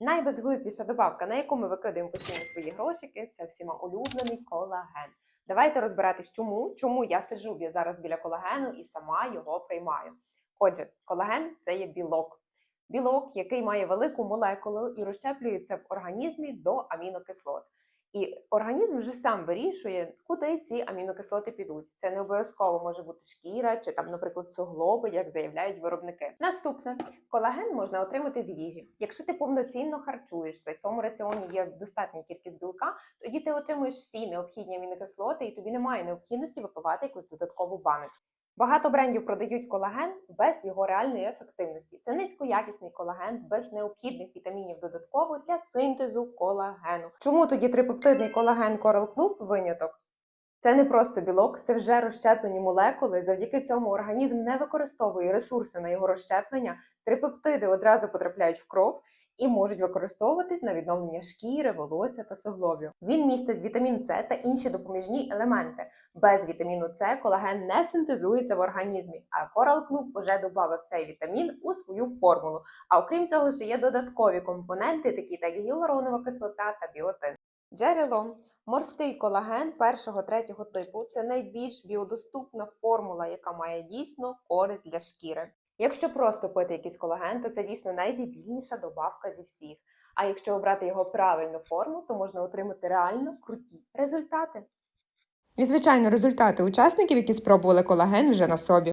Найбезглуздіша добавка, на яку ми викидаємо постійно свої грошики, це всіма улюблений колаген. Давайте розбиратись, чому, чому я сиджу зараз біля колагену і сама його приймаю. Отже, колаген це є білок. Білок, який має велику молекулу і розщеплюється в організмі до амінокислот. І організм вже сам вирішує, куди ці амінокислоти підуть. Це не обов'язково може бути шкіра чи там, наприклад, суглоби, як заявляють виробники. Наступне колаген можна отримати з їжі. Якщо ти повноцінно харчуєшся, в тому раціоні є достатня кількість білка, тоді ти отримуєш всі необхідні амінокислоти, і тобі немає необхідності випивати якусь додаткову баночку. Багато брендів продають колаген без його реальної ефективності. Це низькоякісний колаген без необхідних вітамінів додатково для синтезу колагену. Чому тоді трипептидний колаген Coral Club виняток? Це не просто білок, це вже розщеплені молекули. Завдяки цьому організм не використовує ресурси на його розщеплення. Трипептиди одразу потрапляють в кров і можуть використовуватись на відновлення шкіри, волосся та суглобів. Він містить вітамін С та інші допоміжні елементи. Без вітаміну С колаген не синтезується в організмі, а Coral Club вже додав цей вітамін у свою формулу. А окрім цього, ще є додаткові компоненти, такі як гіалуронова кислота та біотин. Джерело Морський колаген першого третього типу це найбільш біодоступна формула, яка має дійсно користь для шкіри. Якщо просто пити якийсь колаген, то це дійсно найдебільніша добавка зі всіх. А якщо обрати його правильну форму, то можна отримати реально круті результати. І, звичайно, результати учасників, які спробували колаген вже на собі.